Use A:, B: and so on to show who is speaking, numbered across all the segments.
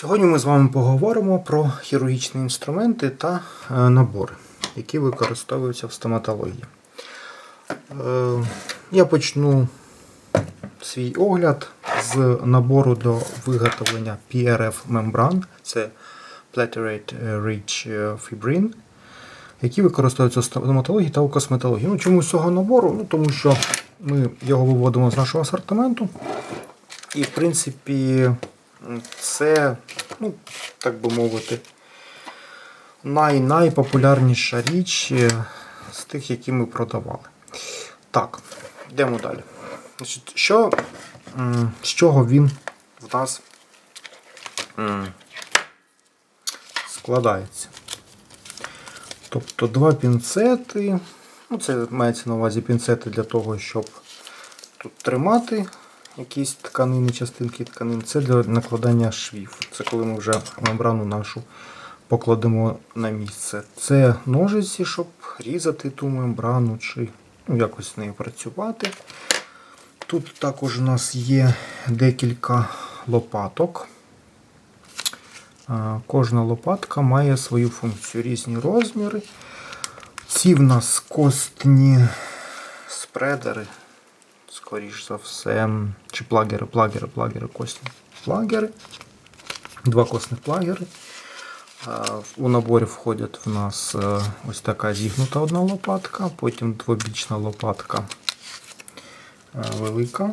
A: Сьогодні ми з вами поговоримо про хірургічні інструменти та е, набори, які використовуються в стоматології. Е, Я почну свій огляд з набору до виготовлення PRF мембран, це Platerate Rich Fibrin, які використовуються в стоматології та у косметології. Ну, чому з цього набору? Ну, тому що ми його виводимо з нашого асортименту. І, в принципі, це, ну, так би мовити, най найпопулярніша річ е, з тих, які ми продавали. Так, йдемо далі. Що, з чого він в нас складається? Тобто два пінцети. Ну, це мається на увазі пінцети для того, щоб тут тримати якісь тканини, частинки тканин. Це для накладання швів. Це коли ми вже мембрану нашу покладемо на місце. Це ножиці, щоб різати ту мембрану чи ну, якось з нею працювати. Тут також у нас є декілька лопаток. Кожна лопатка має свою функцію, різні розміри. Ці в нас костні спредери, скоріш за все, чи плагери, плагери, плагери, костні плагери. Два косних плагери. У наборі входять в нас е, ось така зігнута одна лопатка, потім двобічна лопатка е, велика,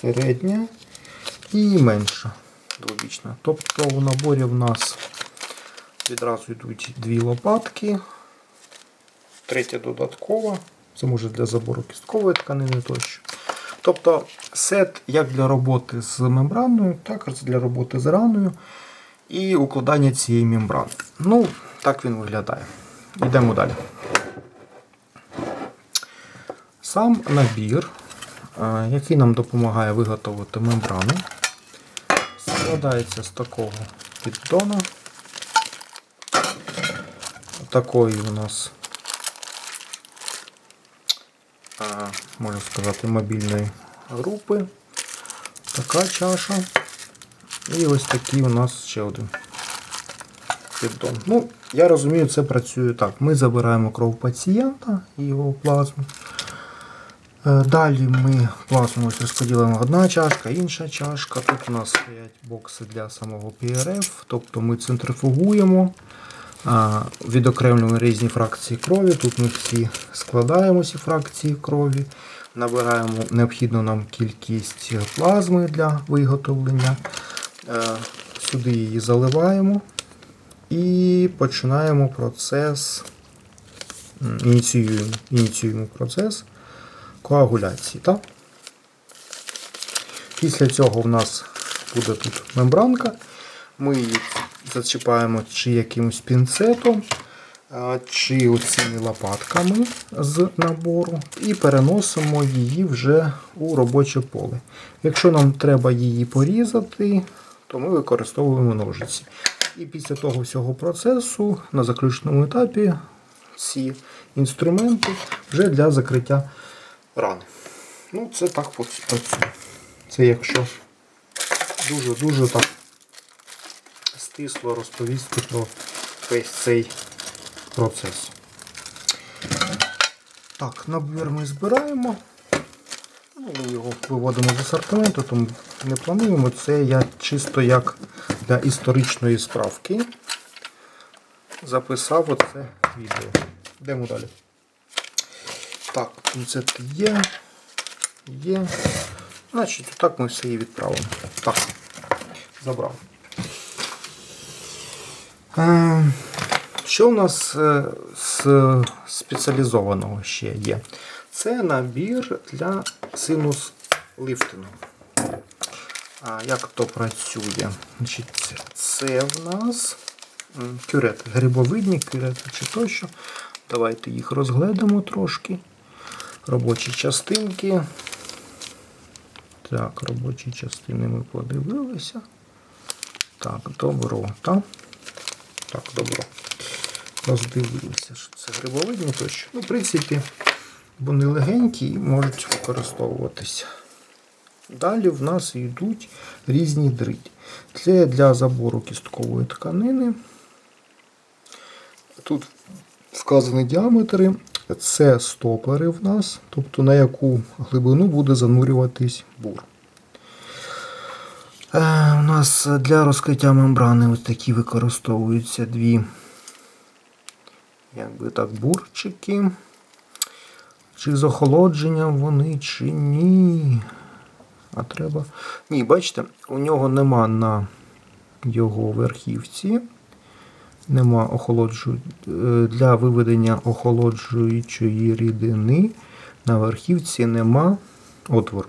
A: середня і менша двобічна. Тобто у наборі в нас відразу йдуть дві лопатки, третя додаткова, це може для забору кісткової тканини тощо. Тобто сет як для роботи з мембраною, так і для роботи з раною і укладання цієї мембрани. Ну, так він виглядає. Йдемо далі. Сам набір, е, який нам допомагає виготовити мембрану, складається з такого піддона. Такої у нас, можна сказати, мобільної групи. Така чаша. І ось такий у нас ще один піддон. Ну, я розумію, це працює так. Ми забираємо кров пацієнта і його плазму. Е, Далі ми плазму ось розподілимо одна чашка, інша чашка. Тут у нас стоять бокси для самого PRF, тобто ми центрифугуємо, відокремлюємо різні фракції крові. Тут ми всі складаємо ці фракції крові, набираємо необхідну нам кількість плазми для виготовлення. Е, Сюди її заливаємо і починаємо процес, ініціюємо, ініціюємо процес коагуляції. Так? Після цього в нас буде тут мембранка. Ми її зачіпаємо чи якимось пінцетом, чи оцими лопатками з набору і переносимо її вже у робоче поле. Якщо нам треба її порізати, то ми використовуємо ножиці. І після того всього процесу на заключному етапі ці інструменти вже для закриття рани. Ну, це так працює. Це якщо дуже-дуже так стисло розповісти про весь цей процес. Так, набір ми збираємо. Ну, Ми його виводимо з асортименту, тому не плануємо. Це я чисто як для історичної справки записав оце відео. Йдемо далі. Так, пінцет є. Є. Значить, отак ми все і відправимо. Так, забрав. Що у нас е, з спеціалізованого ще є? Це набір для синус ліфтингу. Як то працює? Значить, Це в нас м, кюрети, грибовидні кюрети чи тощо. Давайте їх розгледимо трошки. Робочі частинки. Так, робочі частини ми подивилися. Так, добро. Так, добро. Роздивилися, що це грибовидні тощо. Ну, в принципі, вони легенькі і можуть використовуватися Далі в нас йдуть різні дриті. Це для забору кісткової тканини. Тут вказані діаметри. Це стопери в нас, тобто на яку глибину буде занурюватись бур. Е, у нас для розкриття мембрани ось такі використовуються дві якби так, бурчики. Чи з охолодженням вони, чи ні. А треба. Ні, бачите, у нього нема на його верхівці. Нема охолоджу... е, для виведення охолоджуючої рідини. На верхівці нема отвор.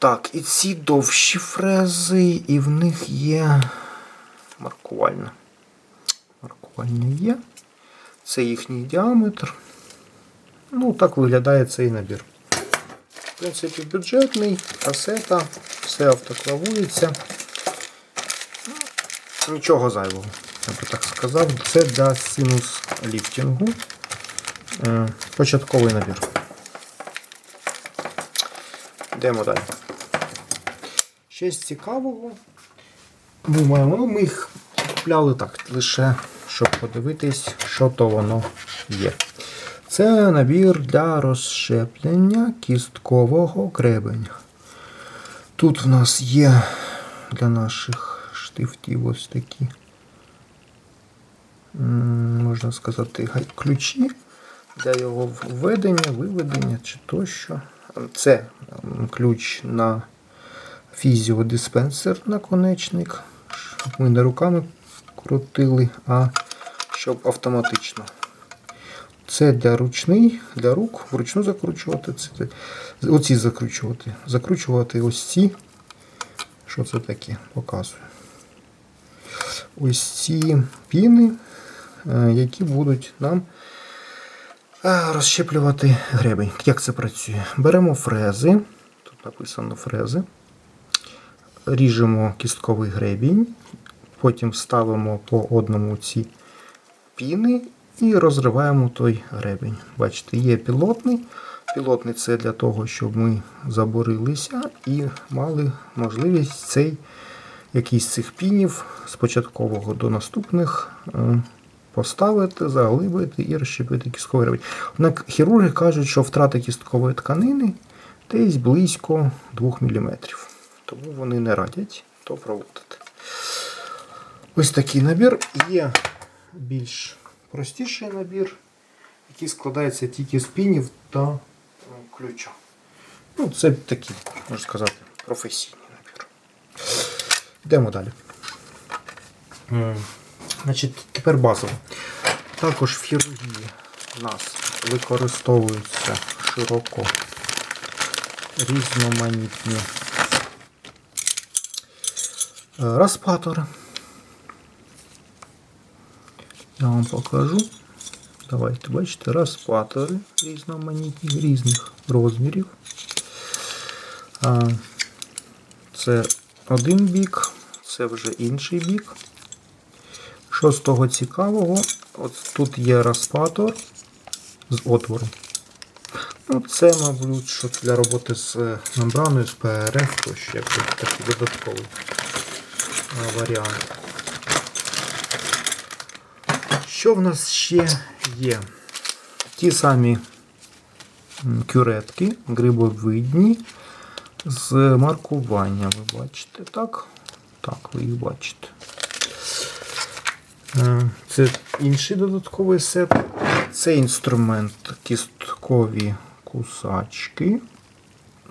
A: Так, і ці довші фрези, і в них є маркувальна. Маркувальна є. Це їхній діаметр. Ну, так виглядає цей набір. В принципі, бюджетний, касета, все автоклавується. Ну, Нічого зайвого, я би так сказав. Це для синус ліфтингу. Е, Початковий набір. Йдемо далі. З цікавого. Ми маємо, ми їх купляли так, лише щоб подивитись, що то воно є. Це набір для розщеплення кісткового гребеня. Тут в нас є для наших штифтів ось такі, можна сказати, ключі для його введення, виведення чи тощо. Це ключ на фізіодиспенсер наконечник. Щоб ми не руками крутили, а щоб автоматично. Це для ручний, для рук, вручну закручувати. Це, оці закручувати. Закручувати ось ці. Що це таке? Показую. Ось ці піни, е, які будуть нам е, розщеплювати гребень. Як це працює? Беремо фрези. Тут написано фрези. Ріжемо кістковий гребінь, потім ставимо по одному ці піни і розриваємо той гребень. Бачите, є пілотний. Пілотний це для того, щоб ми заборилися і мали можливість цей якийсь цих пінів з початкового до наступних е, поставити, заглибити і розщепити кістковий гребень. Однак хірурги кажуть, що втрата кісткової тканини десь близько 2 мм. Тому вони не радять то проводити. Ось такий набір. Є більш простіший набір, який складається тільки з пінів та ключа. Ну, це такий, можна сказати, професійний набір. Йдемо далі. М, Значить, тепер базово. Також в хірургії у нас використовуються широко різноманітні е, розпатори. Я вам покажу. Давайте бачите, розпатори різноманітні, різних розмірів. Це один бік, це вже інший бік. Що з того цікавого? От тут є розпатор з отвором. Ну, це, мабуть, що для роботи з е, мембраною, з ПРФ, то ще такий додатковий варіант. Що в нас ще є? Ті самі кюретки, грибовидні з маркуванням. Ви бачите, так? Так, ви їх бачите. Е, Це інший додатковий сет. Це інструмент кісткові кусачки.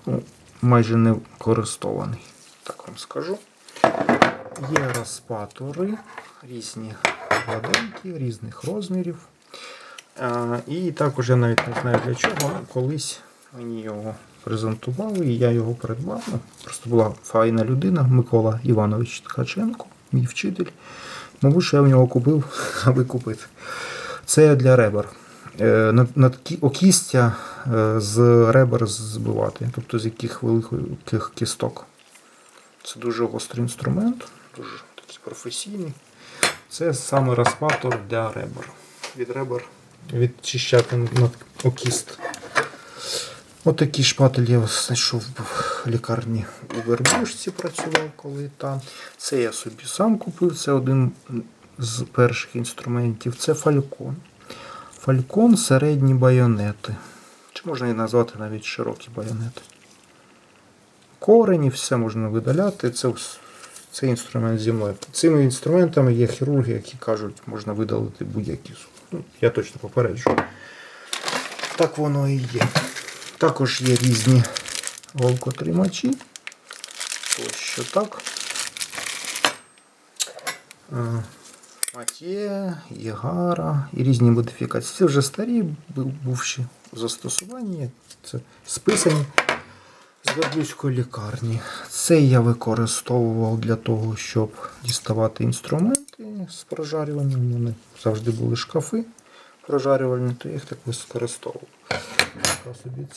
A: Ну, майже не користований, так вам скажу. Є розпатори різні гладенькі, різних розмірів. І також я навіть не знаю для чого. Колись мені його презентували, і я його придбав. Ну, Просто була файна людина Микола Іванович Ткаченко, мій вчитель. Мабуть, що я в нього купив, аби купити. Це для ребер. Е, Окістя е, з ребер збивати, тобто з яких великих кісток. Це дуже гострий інструмент, дуже такий професійний. Це саме розпатор для ребер. Від ребер відчищати над окіст. Отакий шпатель я знайшов в лікарні у Вербушці, працював коли там. Це я собі сам купив. Це один з перших інструментів. Це фалькон. Фалькон середні байонети. Чи можна і назвати навіть широкі байонети. Корені, все можна видаляти. Це, це інструмент зі мною. Цими інструментами є хірурги, які кажуть, можна видалити будь-які. Ну, я точно попереджу. Так воно і є. Також є різні голкотримачі. Ось що так. Е, Матє, Єгара і різні модифікації. Це вже старі бу- бувші в застосуванні. Це списані Верблюзької лікарні. Це я використовував для того, щоб діставати інструменти з прожарюванням. Вони завжди були шкафи прожарювальні, то я їх так використовував. Собі.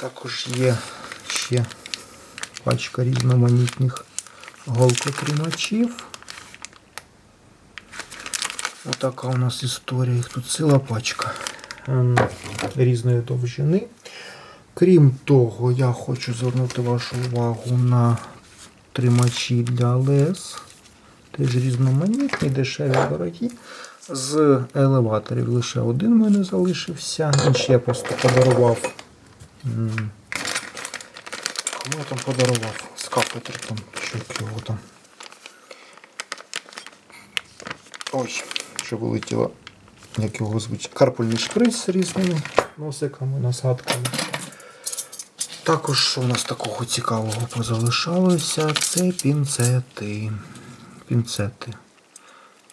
A: Також є ще пачка різноманітних голкотримачів. Отака у нас історія. Їх тут ціла пачка ем, різної довжини. Крім того, я хочу звернути вашу увагу на тримачі для лес. Теж різноманітні, дешеві, дорогі. З елеваторів лише один в мене залишився. Інший я просто подарував. Кому я там подарував? З там, що його там. Ой, що вилетіло, як його звуть. Карпульний шприц з різними носиками, насадками. Також що у нас такого цікавого позалишалося, це пінцети. Пінцети.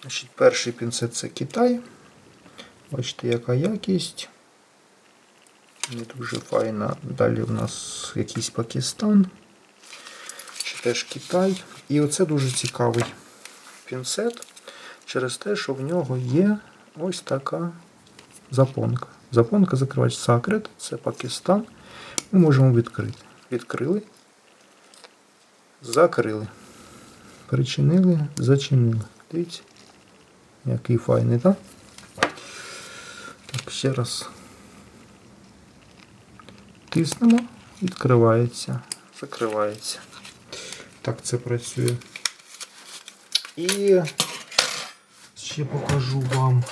A: Значить, перший пінцет це Китай. Бачите, яка якість. Не дуже файна. Далі у нас якийсь Пакистан. Чи теж Китай. І оце дуже цікавий пінцет через те, що в нього є ось така запонка. Запонка закривач Сакрет, це Пакистан. Ми можемо відкрити. Відкрили, закрили. Причинили, зачинили. Дивіться, який файний, так? Так, ще раз тиснемо, відкривається, закривається. Так це працює. І ще покажу вам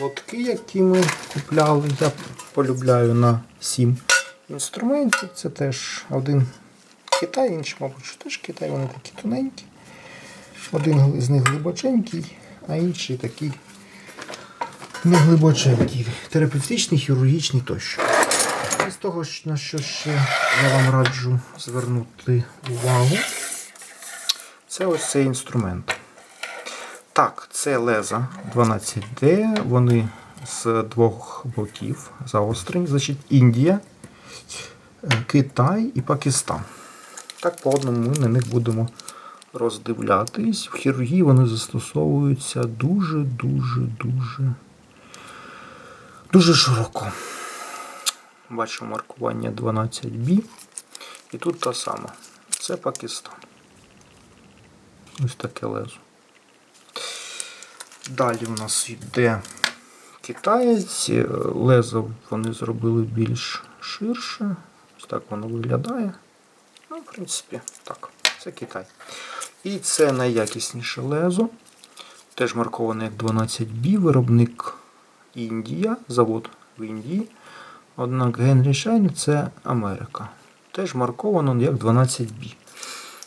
A: лотки, які ми купляли. Я полюбляю на 7 інструментів. Це теж один Китай, інший, мабуть, що теж Китай, вони такі тоненькі. Один з них глибоченький, а інший такий не глибоченький. Терапевтичний, хірургічний тощо. І з того, на що ще я вам раджу звернути увагу, це ось цей інструмент. Так, це леза 12D, вони з двох боків заострені. Значить, Індія, Китай і Пакистан. Так, по одному ми на них будемо роздивлятись. В хірургії вони застосовуються дуже-дуже дуже широко. Бачу маркування 12B. І тут та сама. Це Пакистан. Ось таке лезо. Далі у нас йде китаєць. Лезо вони зробили більш ширше. Ось так воно виглядає. Ну, в принципі, так. Це Китай. І це найякісніше лезо. Теж марковане як 12B, виробник Індія, завод в Індії. Однак Генрі Шайн це Америка. Теж марковано як 12B.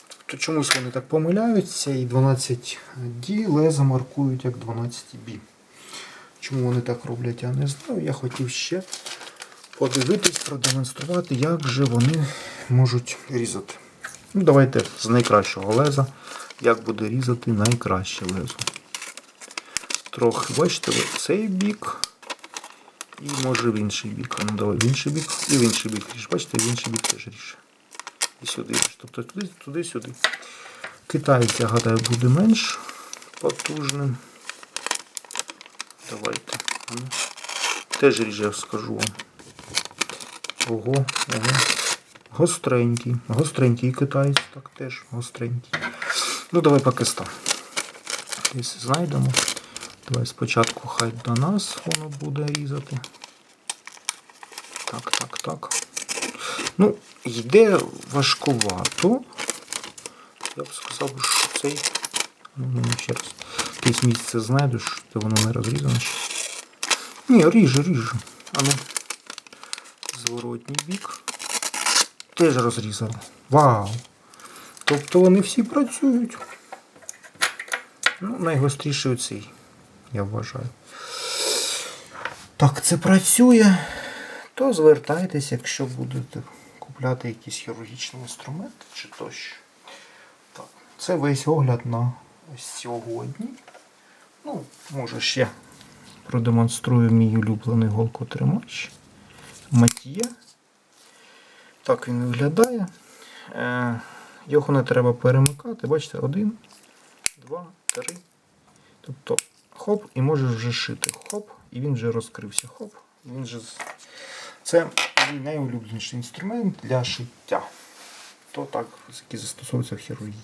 A: Тобто чомусь вони так помиляються і 12D леза маркують як 12B. Чому вони так роблять, я не знаю. Я хотів ще подивитись, продемонструвати, як же вони можуть різати. Ну, давайте з найкращого леза, як буде різати найкраще лезо. Трохи, бачите, в цей бік. І може в інший бік. Ну давай в інший бік. І в інший бік ріж. Бачите, в інший бік теж ріж. І сюди ріж. Тобто туди, туди, сюди. Китаєць, я гадаю, буде менш потужним. Давайте. Теж ріж, я скажу вам. Ого, ого. Гостренький. Гостренький китаєць, так теж гостренький. Ну, давай Пакистан. Якщо знайдемо. Давай спочатку хай до нас воно буде різати. Так, так, так. Ну, йде важкувато. Я б сказав, що цей. Ну, ще раз. Якесь місце знайдеш, то воно не розрізано. Ні, ріже, ріже. А ну. Зворотній бік. Теж розрізано. Вау! Тобто вони всі працюють. Ну, найгостріший оцей, я вважаю. Так, це працює. То звертайтесь, якщо будете купляти якісь хірургічні інструменти чи тощо. Так, це весь огляд на сьогодні. Ну, може ще продемонструю мій улюблений голкотримач. Матія. Так він виглядає. Е, його не треба перемикати. Бачите, один, два, три. Тобто хоп, і можеш вже шити. Хоп, і він вже розкрився. Хоп, він вже. Це мій найулюбленіший інструмент для шиття. То так, який застосовується в хірургії.